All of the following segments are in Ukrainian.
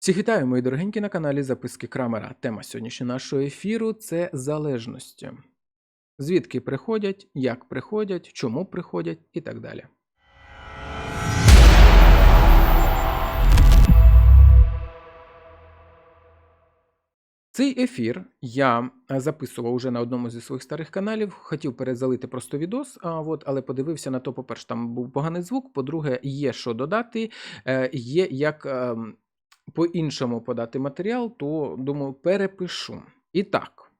Всіх вітаю, мої дорогенькі на каналі Записки Крамера. Тема сьогоднішнього нашого ефіру це залежності. Звідки приходять, як приходять, чому приходять і так далі. Цей ефір я е, записував уже на одному зі своїх старих каналів. Хотів перезалити просто відос, а от, але подивився на то, по-перше, там був поганий звук. По-друге, є що додати, е, є як ем, по-іншому подати матеріал, то думаю, перепишу. І так,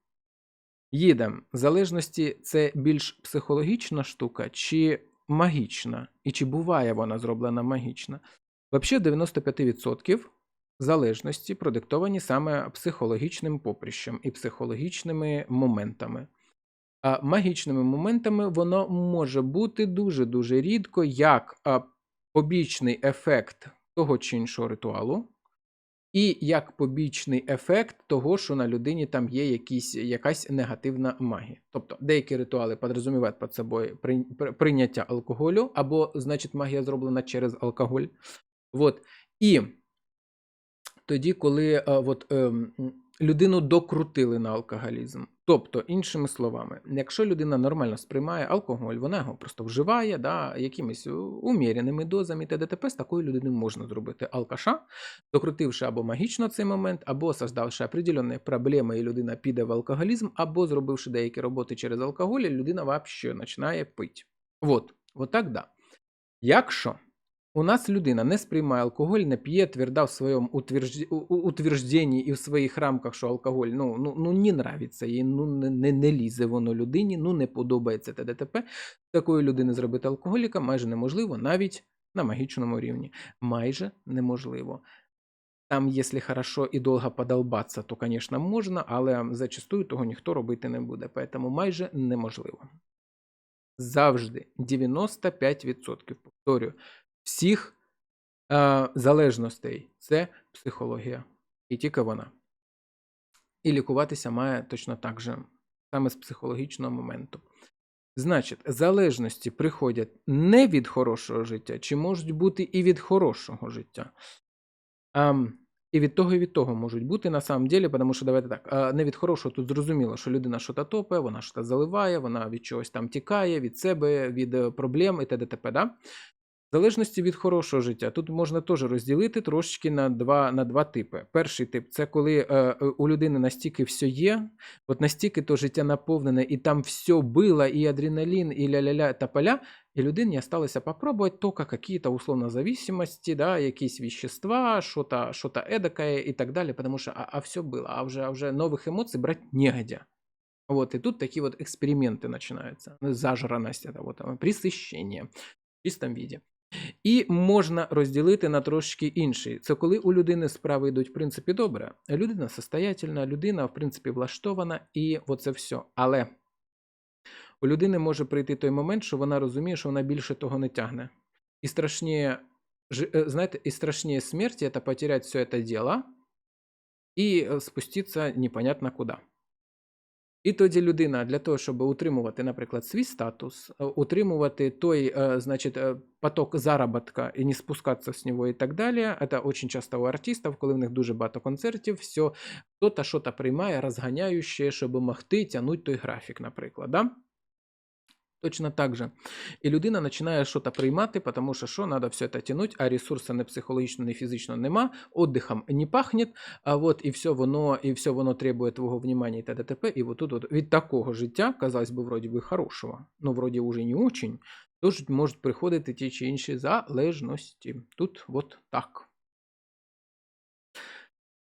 їдемо. Залежності це більш психологічна штука чи магічна? І чи буває вона зроблена магічна? Взагалі, 95% залежності продиктовані саме психологічним поприщем і психологічними моментами. А магічними моментами воно може бути дуже-дуже рідко як побічний ефект того чи іншого ритуалу, і як побічний ефект того, що на людині там є якісь, якась негативна магія. Тобто деякі ритуали підрозумівають під собою при- при- прийняття алкоголю, або, значить, магія зроблена через алкоголь. От. І тоді, коли е, от, ем, людину докрутили на алкоголізм. Тобто, іншими словами, якщо людина нормально сприймає алкоголь, вона його просто вживає да, якимись е, уміряними дозами т.д. з такою людиною можна зробити алкаша, докрутивши або магічно цей момент, або создавши определенні проблеми, і людина піде в алкоголізм, або зробивши деякі роботи через алкоголь, і людина взагалі починає пити. От так да. Якщо у нас людина не сприймає алкоголь, не п'є, тверда в своєму утверджі- у- у- утвердженні і в своїх рамках, що алкоголь ну, ну, ну не нравиться їй, ну не, не, не лізе воно людині, ну не подобається т.д. Такої людини зробити алкоголіка майже неможливо, навіть на магічному рівні. Майже неможливо. Там, якщо хорошо і довго подолбатися, то, звісно, можна, але зачастую того ніхто робити не буде. Поэтому майже неможливо. Завжди 95%, повторюю, всіх е, залежностей це психологія. І тільки вона. І лікуватися має точно так же, саме з психологічного моменту. Значить, залежності приходять не від хорошого життя, чи можуть бути і від хорошого життя. А, і від того, і від того можуть бути на самом деле, тому що давайте так, а, не від хорошого тут зрозуміло, що людина щось топе, вона щось заливає, вона від чогось там тікає, від себе, від е, проблем і т.д. Да? В залежності від хорошого життя, тут можна теж розділити трошечки на два, на два типи. Перший тип це коли е, е, у людини настільки все є, от настільки то життя наповнене, і там все було, і адреналін, і ля-ля-ля та поля, і людині осталося попробувати тільки якісь условно зависимості, да, якісь вещества, що-то, що-то эдакое і так далі, тому що а, а все було, а вже, а вже нових емоцій брати негодя. Вот, и тут такие вот эксперименты начинаются. Зажраность, это вот оно, присыщение в чистому віді. І можна розділити на трошки інший. Це коли у людини справи йдуть, в принципі, добре. Людина состоятельна, людина, в принципі, влаштована, і оце все. Але у людини може прийти той момент, що вона розуміє, що вона більше того не тягне. І страшніше, знаєте, і страшніше смерті це потерять все це діло і е, спуститися непонятно куди. І тоді людина для того, щоб утримувати, наприклад, свій статус, е, утримувати той, е, значить, е, поток заробітка і не спускатися з нього і так далі. Це дуже часто у артистів, коли в них дуже багато концертів, все, хто-то щось приймає, розганяючи, щоб могти тягнути той графік, наприклад. Да? Точно так же. І людина починає щось приймати, тому що що, треба все це тягнути, а ресурсу не психологічно, не фізично нема, отдихом не пахне, а вот і все воно, і все воно требує твого внимання і т.д. І вот тут вот від такого життя, казалось би, вроді би хорошого, ну вроді уже не очень, тож можуть приходити ті чи інші залежності. Тут от так.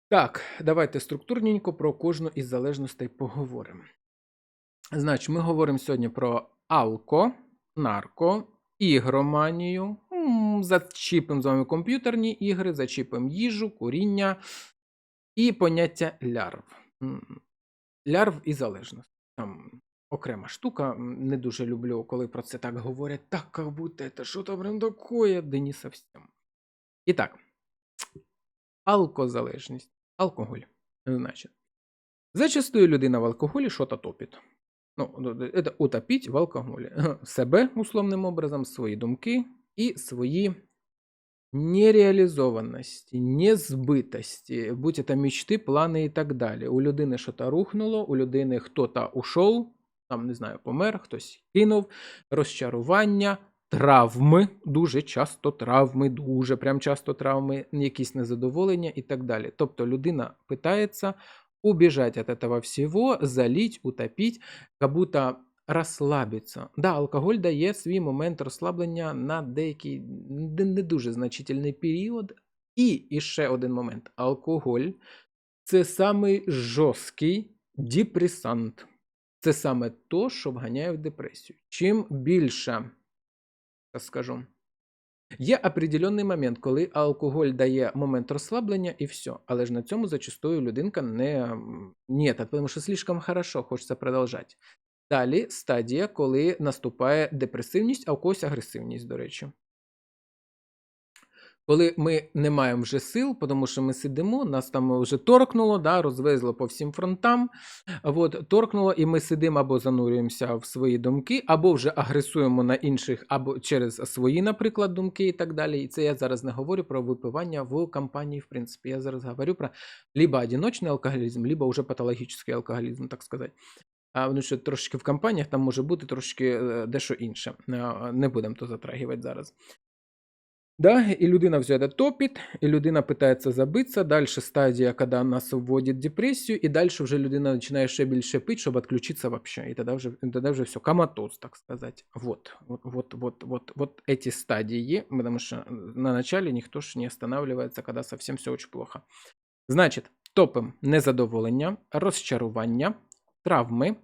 Так, давайте структурненько про кожну із залежностей поговоримо. Значить, ми говоримо сьогодні про алко, нарко, ігроманію, зачіпимо з вами комп'ютерні ігри, зачіпимо їжу, куріння і поняття лярв. Лярв і залежність. Там окрема штука. Не дуже люблю, коли про це так говорять. Так, як будто це що прям такое, да не совсем. І так, алкозалежність. Алкоголь. Значить, зачастую людина в алкоголі що-то топить. Ну, это утопить в алкоголі. Себе условним образом, свої думки і свої нереалізованості, незбитості, будь це мечти, плани і так далі. У людини щось рухнуло, у людини хто-то ушов, там, не знаю, помер, хтось кинув, розчарування, травми, дуже часто травми, дуже прям часто травми, якісь незадоволення і так далі. Тобто людина питається убежать от этого всего, залить, утопить, как будто розслабиться. Да, алкоголь дає свій момент розслаблення на деякий не дуже значительний період. І, і ще один момент: алкоголь це самий жорсткий депресант. Це саме то, що вганяє в депресію. Чим більше, скажу, є определенний момент, коли алкоголь дає момент розслаблення і все. Але ж на цьому зачастую людинка не ні, тому що слишком хорошо, хочеться продовжати. Далі стадія, коли наступає депресивність, а у когось агресивність, до речі. Коли ми не маємо вже сил, тому що ми сидимо, нас там вже торкнуло, да, розвезло по всім фронтам. От, торкнуло, і ми сидимо або занурюємося в свої думки, або вже агресуємо на інших, або через свої, наприклад, думки і так далі. І це я зараз не говорю про випивання в компанії, в принципі. Я зараз говорю про либо одиночний алкоголізм, либо вже патологічний алкоголізм, так сказати. А ну що трошки в компаніях там може бути трошки е, дещо інше. Е, Не будемо то затрагивати зараз. Да, и людина все это топит, и людина пытается забыться. Дальше стадия, когда нас вводит в депрессию, и дальше уже людина начинает ще більше пить, чтобы отключиться вообще. И тогда уже, тогда уже все, коматоз, так сказать. Вот, вот, вот, вот, вот, вот эти стадии, потому что на начале никто ж не останавливается, когда совсем все очень плохо. Значить, топим незадоволення, розчарування, травми,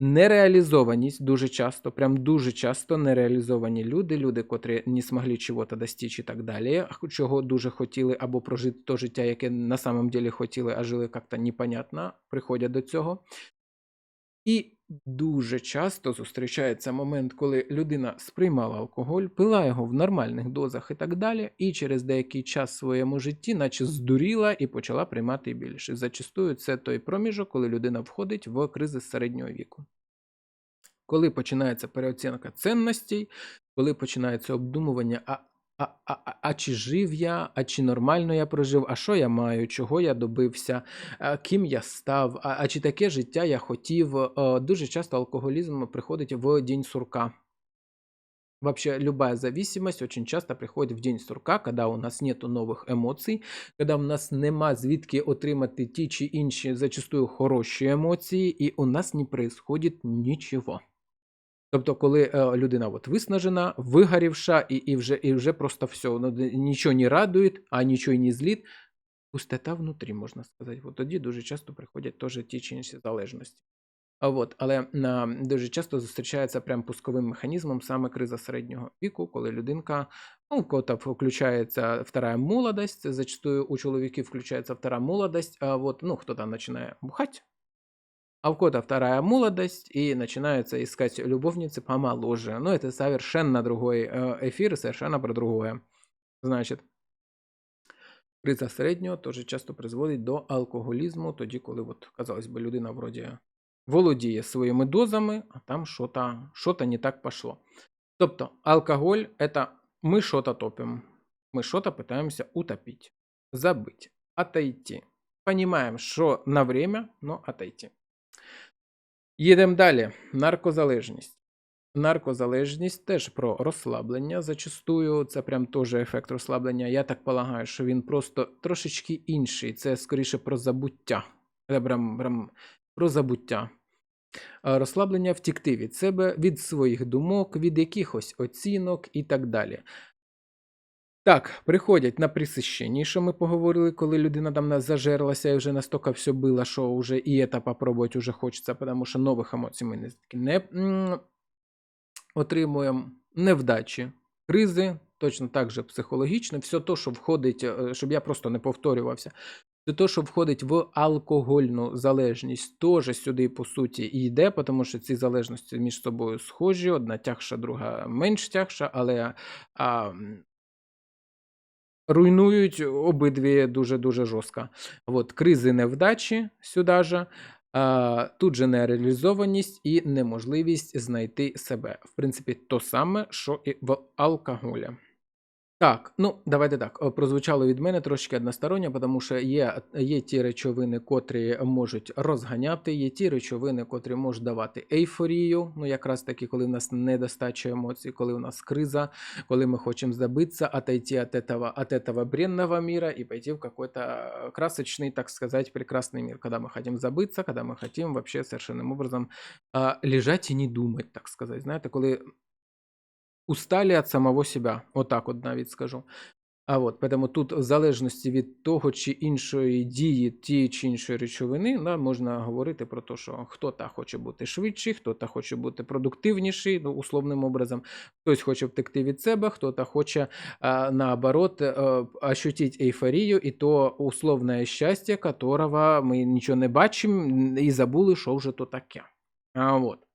Нереалізованість дуже часто, прям дуже часто нереалізовані люди, люди, котрі не змогли чого-то достичь і так далі, чого дуже хотіли, або прожити то життя, яке на самом деле хотіли, а жили як-то непонятно, приходять до цього. І дуже часто зустрічається момент, коли людина сприймала алкоголь, пила його в нормальних дозах і так далі, і через деякий час в своєму житті, наче здуріла і почала приймати більше. Зачастую це той проміжок, коли людина входить в кризис середнього віку. Коли починається переоцінка цінностей, коли починається обдумування, а а, а, а, а чи жив я, а чи нормально я прожив, а що я маю, чого я добився, а, ким я став, а, а чи таке життя я хотів. А, дуже часто алкоголізм приходить в день сурка. Вообще любая зависимость очень часто приходит в день сурка, когда у нас нету нових емоцій, когда у нас нема звідки отримати ті чи інші зачастую хороші емоції, і у нас не происходит нічого. Тобто, коли е, людина от виснажена, вигорівша, і і, вже і вже просто все, ну, нічого не радує, а нічого не зліт, пустота внутрі, можна сказати. От тоді дуже часто приходять теж ті чи інші залежності. А от, але а, дуже часто зустрічається прям пусковим механізмом саме криза середнього віку, коли людинка, ну, кота включається вторая молодость, зачастую у чоловіків включається вторая молодость, а от, ну, хто там починає бухати, а в кого-то вторая молодость, и начинаются искать любовницы помоложе. Но это совершенно другой э, эфир, совершенно про другое. Значить, криза середнього теж часто призводить до алкоголізму, тоді, коли, от, казалось би, людина вроді володіє своїми дозами, а там що-то що не так пошло. Тобто, алкоголь это ми що-то топимо, ми що-то пытаемся утопить, забыть, отойти. Понимаем, що на время, но отойти. Їдемо далі. Наркозалежність. Наркозалежність теж про розслаблення. Зачастую це прям теж ефект розслаблення. Я так полагаю, що він просто трошечки інший. Це скоріше про забуття. Це прям, прям про забуття. Розслаблення втікти від себе, від своїх думок, від якихось оцінок і так далі. Так, приходять на присищення, що ми поговорили, коли людина там зажерлася і вже настільки все було, що вже і це попробувати вже хочеться, тому що нових емоцій ми не, не отримуємо невдачі, кризи, точно так же психологічно, все те, що входить, е, щоб я просто не повторювався, все те, що входить в алкогольну залежність, теж сюди, по суті, і йде, тому що ці залежності між собою схожі, одна тягша, друга менш тягша, але. А, руйнують обидві дуже-дуже жорстко. От, Кризи невдачі сюди ж. тут же нереалізованість і неможливість знайти себе. В принципі, то саме, що і в алкоголі. Так, ну давайте так. е, Прозвучало від мене трошки односторонньо, тому що є, є ті речовини, котрі можуть розганяти, є ті речовини, котрі можуть давати ейфорію. Ну, якраз таки, коли в нас недостача емоцій, коли у нас криза, коли мы хотим забыться, отойти от этого, от этого бренного мира и пойти в какой-то э, красочный, так сказать, прекрасный мир, когда мы хотим забыться, когда мы хотим вообще совершенным образом а, лежать и не думать, так сказать. Знаєте, коли устали від самого себя, отак от навіть скажу. А от, тому тут, в залежності від того чи іншої дії тієї чи іншої речовини, да, можна говорити про те, що хто-то хоче бути швидший, хто-то хоче бути продуктивніший, ну, условним образом, хтось хоче втекти від себе, хто-то хоче, а, наоборот, е, ощутить ейфорію і то условне щастя, которого ми нічого не бачимо і забули, що вже то таке. А, от.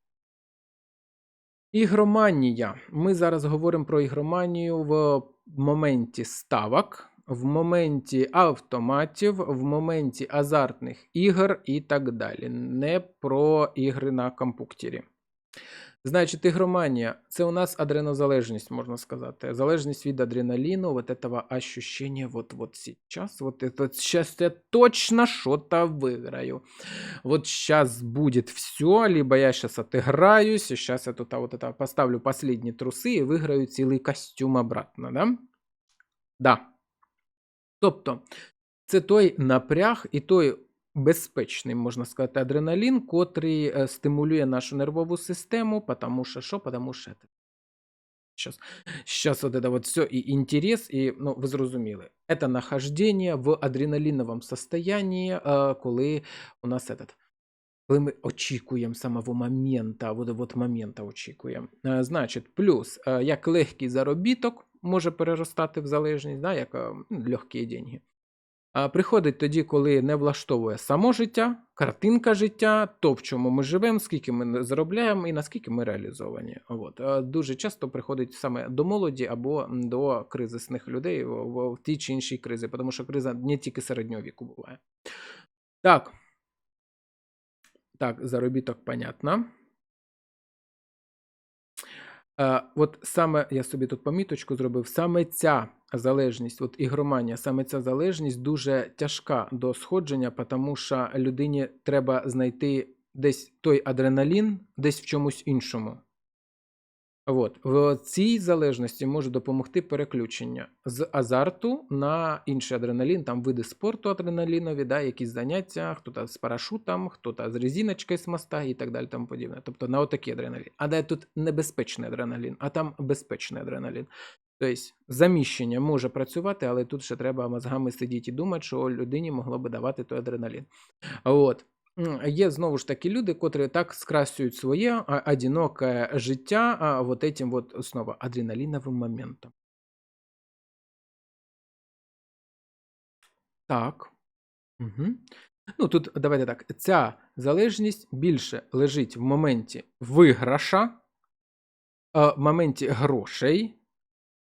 Ігроманія. Ми зараз говоримо про ігроманію в моменті ставок, в моменті автоматів, в моменті азартних ігор і так далі. Не про ігри на компуктері. Значить, ігроманія це у нас адренозалежність, можна сказати. Залежність від адреналіну, вот этого ощущения вот, вот сейчас, вот это сейчас я точно что-то выиграю. Вот сейчас будет все, либо я сейчас отыграюсь, и сейчас я тут а, вот это поставлю последние трусы и выиграю цілий костюм обратно, да? Да. Тобто, це той напряг і той безпечний, можна сказати, адреналін, котрий е, стимулює нашу нервову систему, потому що що? Потому що це Сейчас, сейчас вот это вот все и интерес, и, ну, ви зрозуміли, это нахождение в адреналиновом состоянии, е, коли у нас этот, коли ми очікуємо самого момента, вот, вот момента очікуємо. Е, Значить, плюс, е, як легкий заробіток може переростати в залежність, да, як е, ну, легкі деньги. Приходить тоді, коли не влаштовує само життя, картинка життя, то в чому ми живемо, скільки ми заробляємо і наскільки ми реалізовані. От. Дуже часто приходить саме до молоді або до кризисних людей в тій чи іншій кризі, тому що криза не тільки середнього віку буває. Так. Так, заробіток, понятно. Е, от саме я собі тут поміточку зробив, саме ця залежність, от ігроманія, саме ця залежність дуже тяжка до сходження, тому що людині треба знайти десь той адреналін, десь в чомусь іншому. От. В цій залежності може допомогти переключення з азарту на інший адреналін, там види спорту адреналінові, да, якісь заняття, хто-то з парашутом, хто-то з резиночкою з моста і так далі. тому подібне. Тобто на отакий адреналін. А де тут небезпечний адреналін, а там безпечний адреналін. Тобто заміщення може працювати, але тут ще треба мозгами сидіти і думати, що людині могло би давати той адреналін. От. Є знову ж таки люди, котрі так скрасюють своє одиноке життя вот этим вот знову адреналіновим моментом. Так. Угу. Ну, тут давайте так. Ця залежність більше лежить в моменті виграша, в моменті грошей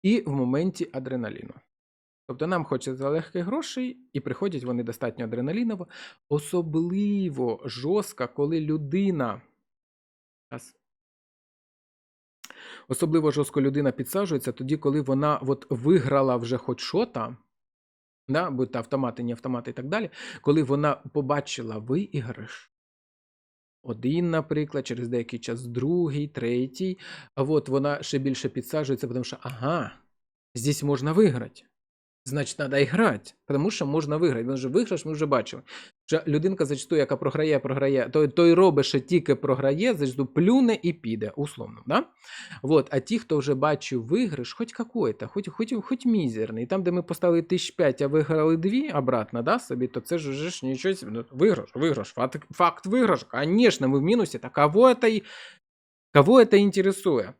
і в моменті адреналіну. Тобто нам хочеться легких грошей, і приходять вони достатньо адреналіново. Особливо жорстко, коли людина. Особливо жорстко людина підсаджується тоді, коли вона от виграла вже хоч що-то, да, будь то автомати, не автомати і так далі, коли вона побачила виграш, один, наприклад, через деякий час другий, третій, а от вона ще більше підсаджується, тому що ага, здесь можна виграти. Значить, треба і грати, тому що можна виграти. Він вже виграш, ми вже бачили. Що людинка зачасту, яка програє, програє, той, той робить, що тільки програє, зачасту плюне і піде, условно. Да? Вот. А ті, хто вже бачив виграш, хоч какой-то, хоч, хоч, хоч мізерний, там, де ми поставили тисяч п'ять, а виграли дві обратно, да, собі, то це ж вже ж нічого. Ну, Виграш, виграш, факт, факт виграш. Конечно, ми в мінусі, так кого це, кого це інтересує?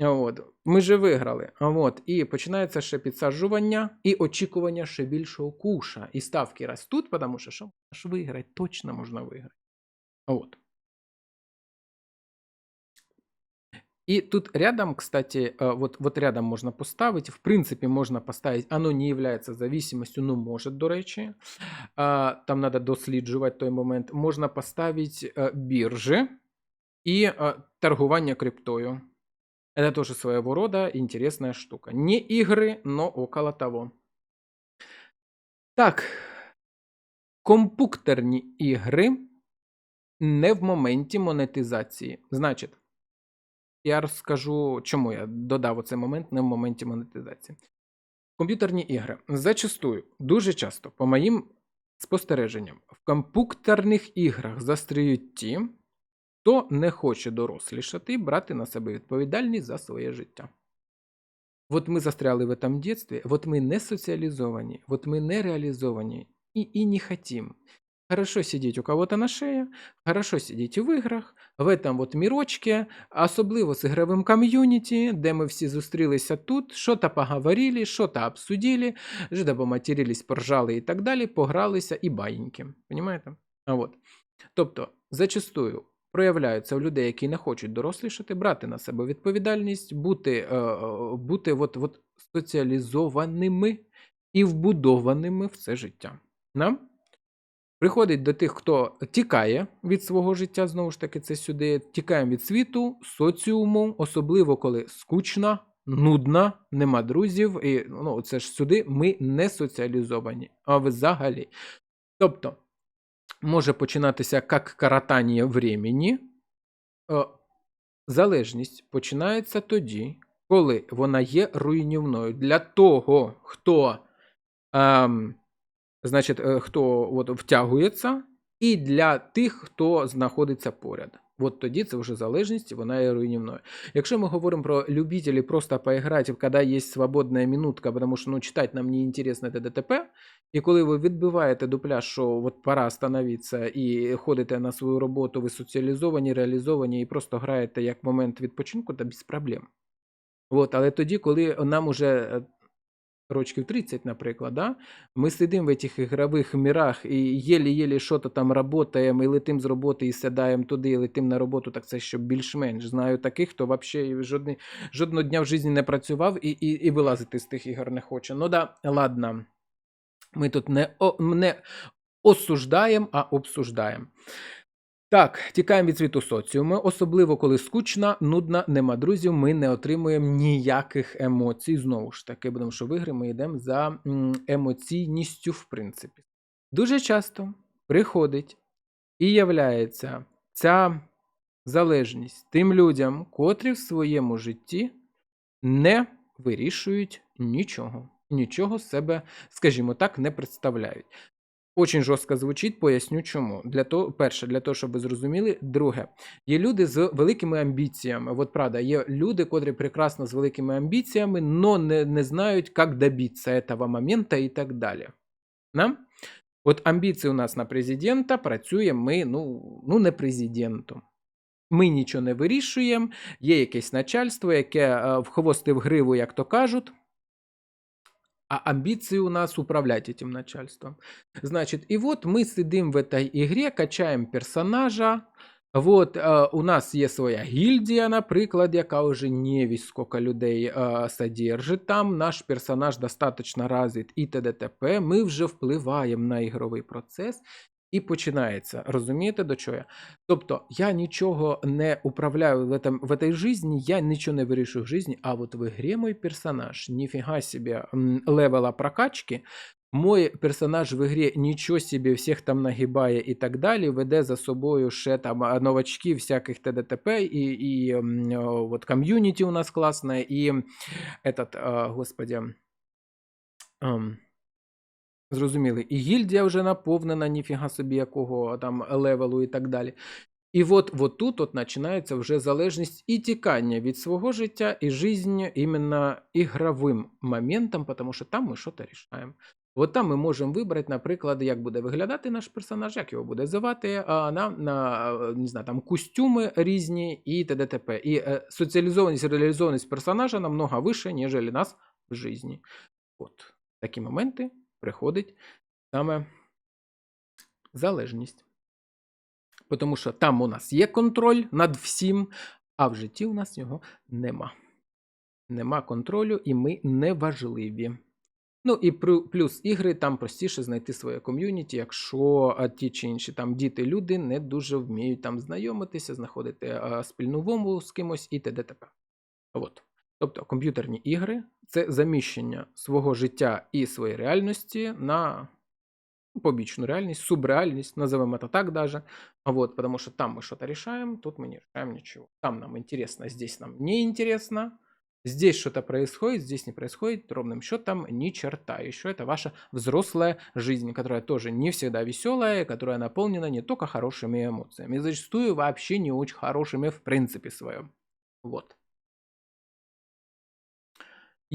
От. Ми же виграли. От. І починається ще підсаджування і очікування ще більшого куша. І ставки ростуть, тому що що ж виграти, точно можна виграти. От. И тут рядом, кстати, вот, вот рядом можно поставить, в принципе, можно поставить, оно не является зависимостью, но может, до речі. Там надо досліджувати той момент. Можна поставити е, біржі і е, торгування криптою. Это тоже своего рода интересная штука. Не игры, но около того. Так, компуктерні ігри не в моменті монетизації. Значить, я розкажу, чому я додав оцей момент не в моменті монетизації. Комп'ютерні ігри. Зачастую, дуже часто, по моїм спостереженням, в комп'ютерних іграх застріють ті, хто не хоче дорослішати і брати на себе відповідальність за своє життя. Вот мы застряли в этом детстве, вот мы не социализованы, вот мы не реализованы и, и не хотим. Хорошо сидеть у кого-то на шее, хорошо сидіти в іграх, в этом вот мірочке, особливо з ігровим ком'юніті, де ми всі зустрілися тут, що-то поговорили, що-то обсудили, жида поматерились, поржали і так далі, погралися і баїньки. Понимаєте? А от. Тобто, зачастую проявляються у людей, які не хочуть дорослішати, брати на себе відповідальність, бути, е, е, бути от, от соціалізованими і вбудованими в це життя. Да? Приходить до тих, хто тікає від свого життя, знову ж таки, це сюди. Тікаємо від світу, соціуму, особливо коли скучно, нудно, нема друзів. І ну, це ж сюди ми не соціалізовані, а взагалі. Тобто, може починатися як каратання времени. Е, Залежність починається тоді, коли вона є руйнівною. Для того, хто. Ем, значить, е, хто от, втягується, і для тих, хто знаходиться поряд. От тоді це вже залежність, вона є руйнівною. Якщо ми говоримо про любителей просто поіграти, коли є свободна минутка, тому що ну, читати нам не інтересно це ДТП, і коли ви відбиваєте дупля, що от пора становитися і ходите на свою роботу, ви соціалізовані, реалізовані і просто граєте як момент відпочинку, то без проблем. От, але тоді, коли нам уже е, рочків 30, наприклад, да? ми сидимо в цих ігрових мірах і єлі-єлі що то там работаємо, і летим з роботи, і сідаємо туди, і летим на роботу, так це щоб більш-менш. Знаю таких, хто взагалі жодні, жодного дня в житті не працював і, і, і вилазити з тих ігор не хоче. Ну да, ладно. Ми тут не, о, не осуждаємо, а обсуждаємо. Так, тікаємо від світу соціуму, особливо коли скучно, нудно, нема друзів, ми не отримуємо ніяких емоцій. Знову ж таки, тому що в ми йдемо за емоційністю, в принципі. Дуже часто приходить і являється ця залежність тим людям, котрі в своєму житті не вирішують нічого. Нічого себе, скажімо так, не представляють. Очень жорстко звучить, поясню чому. Для того, перше, для того, щоб ви зрозуміли. Друге, є люди з великими амбіціями. От правда, є люди, котрі прекрасно з великими амбіціями, но не, не знають, як добитися цього моменту і так далі. Да? От амбіції у нас на президента працюємо ми, ну, ну не президентом. Ми нічого не вирішуємо, є якесь начальство, яке е, в хвости в гриву, як то кажуть А амбиции у нас управлять этим начальством. Значит, и вот мы сидим в этой игре, качаем персонажа. Вот е, у нас є своя гільдія, наприклад, яка вже не вісь сколько людей е, содержить там. Наш персонаж достатньо развит і т.д. т.п. Ми вже впливаємо на ігровий процес. І починається. Розумієте, до чого я? Тобто, я нічого не управляю в этом, в этой жизни, я нічого не вирішую в житті, а от в ігрі мой персонаж, ніфіга себе м, левела прокачки, мой персонаж в ігрі нічого собі всіх там нагибає і так далі, веде за собою ще там а, новачків всяких ТДТП, і, і м, о, от ком'юніті у нас класне, і этот, а, господи, ам, Зрозуміли. І гільдія вже наповнена, ніфіга собі якого там левелу і так далі. І от, от тут от починається вже залежність і тікання від свого життя і життя іменно ігровим моментом, тому що там ми щось рішаємо. От там ми можемо вибрати, наприклад, як буде виглядати наш персонаж, як його буде звати, а на, на не знаю, там костюми різні і т.д. І е, соціалізованість, реалізованість персонажа намного вище, ніж у нас в житті. От такі моменти приходить саме залежність. Тому що там у нас є контроль над всім, а в житті у нас його нема. Нема контролю, і ми не важливі. Ну і плюс ігри там простіше знайти своє ком'юніті, якщо ті чи інші там діти, люди не дуже вміють там знайомитися, знаходити спільну мову з кимось і т.д. От. Тобто комп'ютерні ігри це заміщення свого життя і своєї реальності на побічну реальність, субреальність, назовем это так даже. А Вот, потому что там мы что-то решаем, тут мы не решаем ничего. Там нам интересно, здесь нам не интересно. Здесь что-то происходит, здесь не происходит, ровным счетом ни черта. Еще это ваша взрослая жизнь, которая тоже не всегда веселая, которая наполнена не только хорошими эмоциями, и зачастую вообще не очень хорошими в принципе своем. Вот.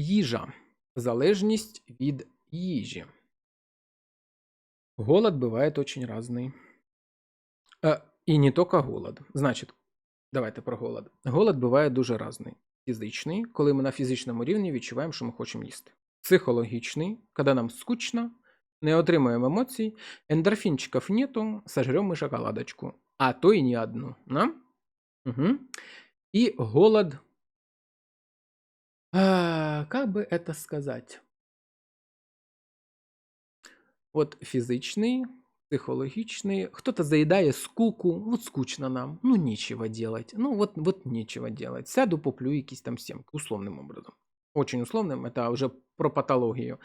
Їжа. Залежність від їжі. Голод бывает очень разный. Е, І не тільки голод. Значить, давайте про голод. Голод буває дуже разний. Фізичний, коли ми на фізичному рівні відчуваємо, що ми хочемо їсти. Психологічний, коли нам скучно, не отримуємо емоцій, ендорфінчиків нету, сожрем ми шоколадочку, а то і не одну. Угу. І голод. А, как бы это сказать? От фізичний, психологічний. Хто-то заїдає скуку, от скучно нам, ну нічого делать. Ну от, от нічого делать. Сяду, поплю якісь там сімки, условним образом. Очень условним, это вже про патологію.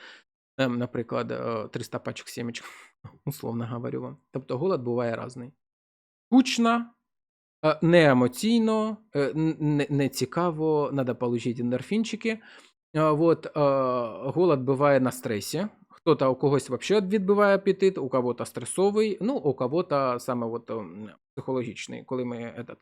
Ем, наприклад, е, 300 пачок сімечок, условно говорю вам. Тобто голод буває різний. Скучно, е, не емоційно, е, не, не цікаво, треба отримати ендорфінчики. Вот, голод бывает на стрессе. Кто-то у когось вообще відбиває апетит, у кого-то стресовий, ну, у кого-то саме от, психологічний, коли ми этот.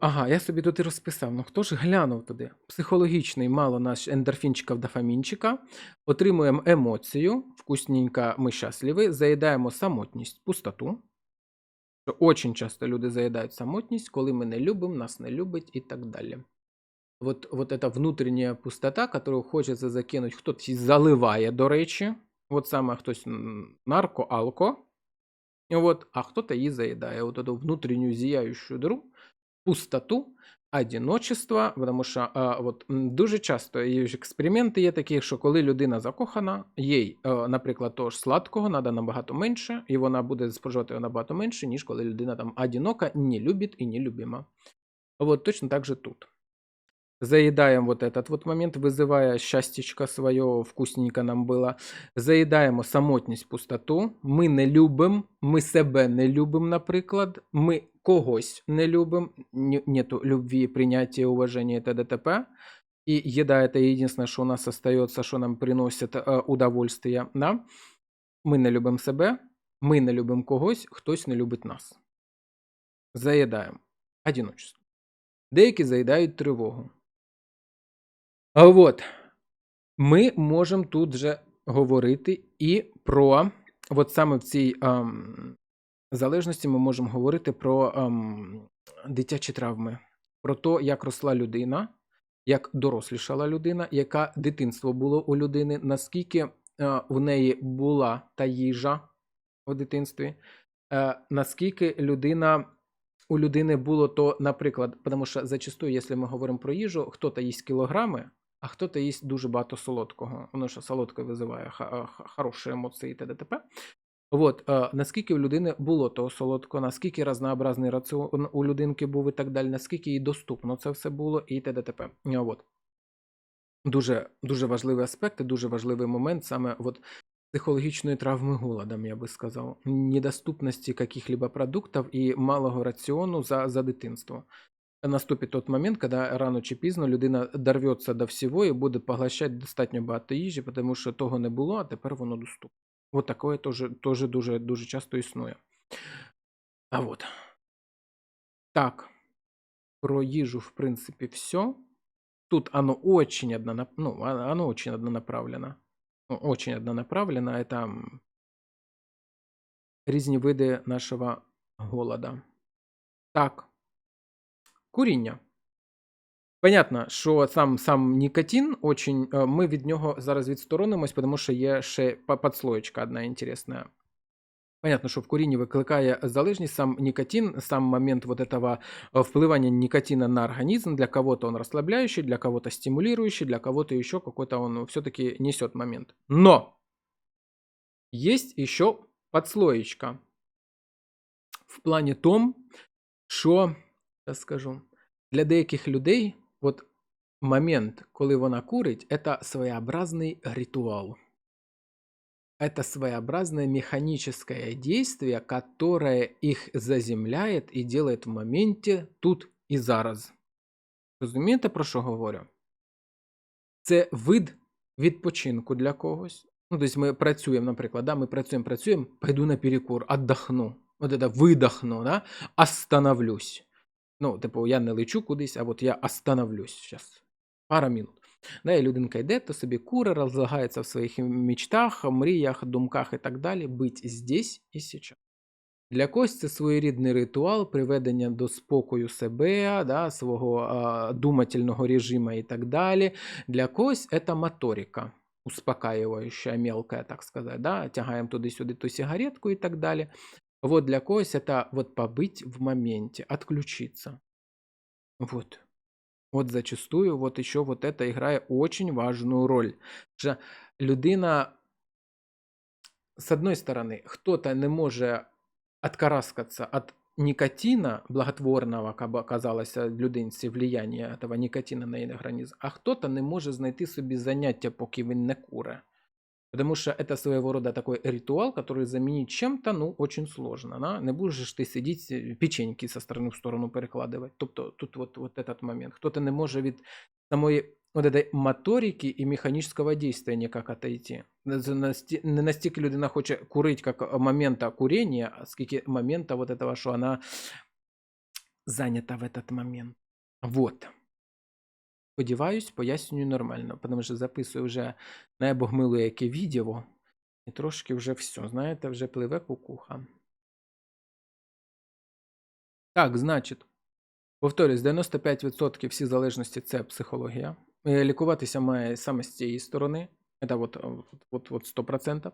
Ага, я собі тут і розписав. Ну хто ж глянув туди? Психологічний, мало наш ендорфінчика, дофамінчика. Отримуємо емоцію, вкусненько, ми щасливі, заїдаємо самотність, пустоту Що Очень часто люди заїдають самотність, коли ми не любимо, нас не любить і так далі. Вот, вот эта внутренняя пустота, которую хочеться закинуть, хтось її заливає, до речі. От саме хтось м, нарко, алко. І От, а хто-то її заїдає. Вот эту внутреннюю зияющую дыру, пустоту, одиночество, тому що а, от, м, дуже часто є ж експерименти є такі, що коли людина закохана, їй, е, наприклад, того ж сладкого треба набагато менше, і вона буде споживати його набагато менше, ніж коли людина там одинока, не любить і не любима. Вот точно так же тут. Заедаем вот этот вот момент, вызывая счастьечко свое, вкусненько нам было. Заїдаємо самотність, пустоту. Ми не любимо, ми себе не любимо, наприклад. Ми когось не любимо. Ні- Нету любви, прийняття, уваження і т.д. І еда это единственное, що у нас остается, що нам приносить е, удовольствие. Да? Ми не любимо себе, ми не любимо когось, хтось не любить нас. Заїдаємо. Одиночество. Деякі заїдають тривогу. А от ми можемо тут же говорити і про, от саме в цій ем, залежності ми можемо говорити про ем, дитячі травми, про те, як росла людина, як дорослішала людина, яке дитинство було у людини, наскільки е, в неї була та їжа у дитинстві, е, наскільки людина. У людини було то, наприклад, тому що зачастую, якщо ми говоримо про їжу, хто-то їсть кілограми, а хто-то їсть дуже багато солодкого. Воно що солодке визиває хороші емоції і т.д. От, е, наскільки в людини було того солодкого, наскільки разнообразний раціон у людинки був і так далі, наскільки їй доступно це все було і т.д. т.п. Е, От. Дуже, дуже важливий аспект і дуже важливий момент саме от психологічної травми голодом, я би сказав, недоступності каких-либо продуктів і малого раціону за, за дитинство. Наступить тот момент, коли рано чи пізно людина дорветься до всього і буде поглощати достатньо багато їжі, тому що того не було, а тепер воно доступно. От таке теж, теж дуже, дуже часто існує. А от. Так. Про їжу, в принципі, все. Тут оно очень одно, ну, оно очень однонаправлено. Очень однонаправлено. Это різні види нашого голода. Так. Куріння. Понятно, що сам, сам нікотин очень. е, Ми від нього зараз відсторонимось, тому що є ще па- подслоєчка одна інтересна. Понятно, що в курінні викликає залежність сам нікотин, сам момент вот этого э, впливания никотина на организм. Для кого-то он расслабляющий, для кого-то стимулирующий, для кого-то еще какой-то он все-таки несет момент. Но есть еще подслоечка в плані том, що, я скажу, для деяких людей от момент, коли вона курить, це своеобразний ритуал. Это своеобразное механическое действие, которое их заземляет и делает в моменте тут і зараз. Розумієте, про що говорю? Це вид відпочинку для когось. Ну, тобто ми працюємо, наприклад, да, ми працюємо, працюємо, пойду на перекур, отдохну. От это видохну, да? остановлюсь. Ну, типу, я не лечу кудись, а от я остановлюсь зараз. Пара минут. Да, і людинка йде, то собі куре, розлагається в своїх мечтах, мріях, думках і так далі. Бить здесь і сейчас. Для когось це своєрідний ритуал приведення до спокою себе, да, свого а, думательного режиму і так далі. Для когось це моторика, успокаивающая, мелкая, так сказать. Да? Тягаємо туди-сюди ту сигаретку і так далі. Вот для когось это вот побыть в моменте, отключиться. Вот. Вот зачастую вот еще вот это играет очень важную роль. Що людина, с одной стороны, кто-то не може откараскаться от никотина благотворного, как бы оказалось людинці влияння этого никотина на її організм, а хто-то не може знайти собі заняття, поки він не куре. Потому что это своего рода такой ритуал, который заменить чем-то, ну, очень сложно. Да? Не будешь же ты сидеть, э, печеньки со стороны в сторону перекладывать. Тобто тут вот, вот этот момент. Кто-то не може від самої вот этой моторики і механічного действия ніяк отойти. Це насті- Не настільки людина хоче курить, як момента курения, а скільки момента вот этого, що вона зайнята в этот момент. Вот. Сподіваюсь, пояснюю нормально, тому що записую вже небо гмилує яке відео, і трошки вже все, знаєте, вже пливе кукуха. Так, значить, повторюсь, 95% всі залежності це психологія. Е, Лікуватися має саме з цієї сторони. Це от, от, от 100%.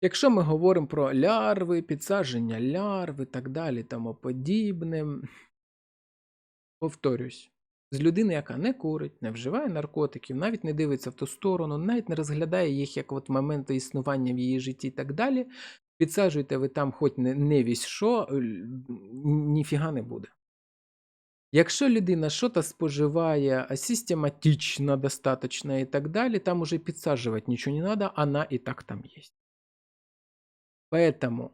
Якщо ми говоримо про лярви, підсадження лярв і так далі, тому подібне, повторюсь, з людини, яка не курить, не вживає наркотиків, навіть не дивиться в ту сторону, навіть не розглядає їх як от моменти існування в її житті і так далі, підсаджуйте ви там хоч не, не вісь що, ніфіга не буде. Якщо людина щось споживає систематично, достаточно і так далі, там уже підсаджувати нічого не треба, вона і так там є. Поэтому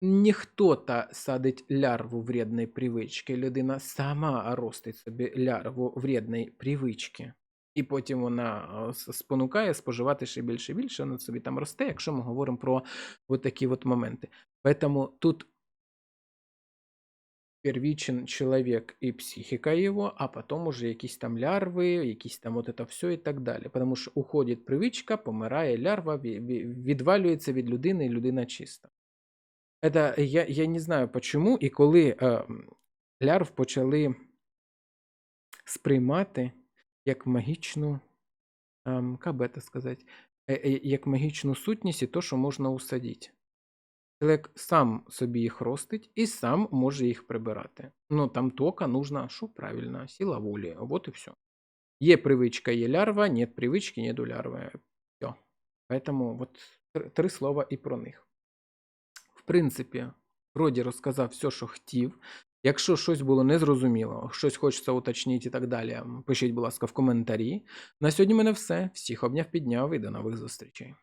не хто-то садить лярву вредної привички, людина сама ростить собі лярву вредної привички. І потім вона спонукає споживати ще більше і більше, вона собі там росте, якщо ми говоримо про от такі от моменти. Поэтому тут первичен человек и психика его, а потом уже якісь там лярви, якісь там от это все і так далі. Тому що уходить привичка, помирає лярва, ві- ві- відвалюється від людини, і людина чиста. Это, я, я не знаю почему, і коли е, лярв почали сприймати як магічну, ем, як це сказати, е, е, як магічну сутність і то, що можна усадити. Чоловік сам собі їх ростить і сам може їх прибирати. Ну там тока нужна, що правильно, сила волі. Вот і все. Є привичка, є лярва, нет привички, нету лярви. Все. Поэтому вот три слова і про них. Принципі, вроді розказав все, що хотів. Якщо щось було незрозуміло, щось хочеться уточнити і так далі, пишіть, будь ласка, в коментарі. На сьогодні в мене все. Всіх обняв, підняв і до нових зустрічей.